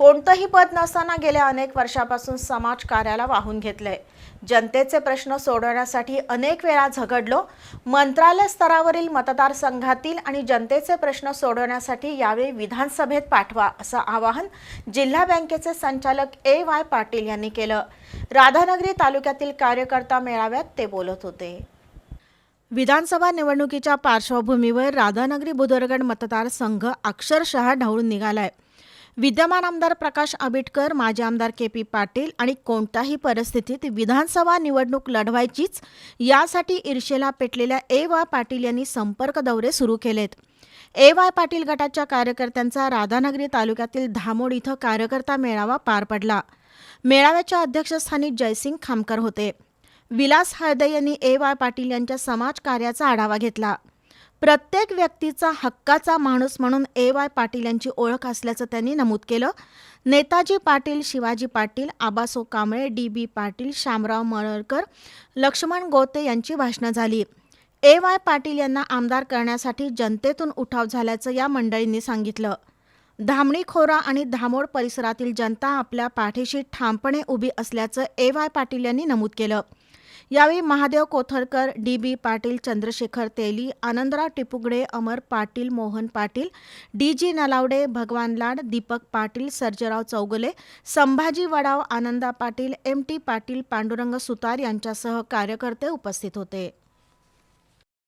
कोणतंही पद नसताना गेल्या अनेक वर्षापासून समाज कार्याला वाहून घेतलंय. जनतेचे प्रश्न सोडवण्यासाठी अनेक वेळा झगडलो. मंत्रालय स्तरावरील मतदारसंघातील आणि जनतेचे प्रश्न सोडवण्यासाठी यावेळी विधानसभेत पाठवा असं आवाहन जिल्हा बँकेचे संचालक ए वाय पाटील यांनी केलं. राधानगरी तालुक्यातील कार्यकर्ता मेळाव्यात ते बोलत होते. विधानसभा निवडणुकीच्या पार्श्वभूमीवर राधानगरी बुधरगड मतदारसंघ अक्षरशः ढवळून निघालाय. विद्यमान आमदार प्रकाश आबिटकर माजी आमदार के पी पाटील आणि कोणत्याही परिस्थितीत विधानसभा निवडणूक लढवायचीच यासाठी ईर्षेला पेटलेल्या ए वाय पाटील यांनी संपर्क दौरे सुरू केलेत. ए वाय पाटील गटाच्या कार्यकर्त्यांचा राधानगरी तालुक्यातील धामोड इथं कार्यकर्ता मेळावा पार पडला. मेळाव्याच्या अध्यक्षस्थानी जयसिंग खामकर होते. विलास हळदे यांनी ए वाय पाटील यांच्या समाज कार्याचा आढावा घेतला. प्रत्येक व्यक्तीचा हक्काचा माणूस म्हणून ए वाय पाटील यांची ओळख असल्याचं त्यांनी नमूद केलं. नेताजी पाटील शिवाजी पाटील आबासो कांबळे डी बी पाटील शामराव मळकर लक्ष्मण गोते यांची भाषणं झाली. ए वाय पाटील यांना आमदार करण्यासाठी जनतेतून उठाव झाल्याचं या मंडळींनी सांगितलं. धामणीखोरा आणि धामोड परिसरातील जनता आपल्या पाठीशी ठामपणे उभी असल्याचं ए वाय पाटील यांनी नमूद केलं. यावेळी Mahadev Kotharkar D B Patil Chandrashekhar Teli Anandrao Tipugade Amar Patil Mohan Patil D G Nalawade Bhagwan Lad Deepak Patil Sarjerao Chougule Sambhaji Wadav Ananda Patil M T Patil Pandurang Sutar यांच्यासह कार्यकर्ते उपस्थित होते.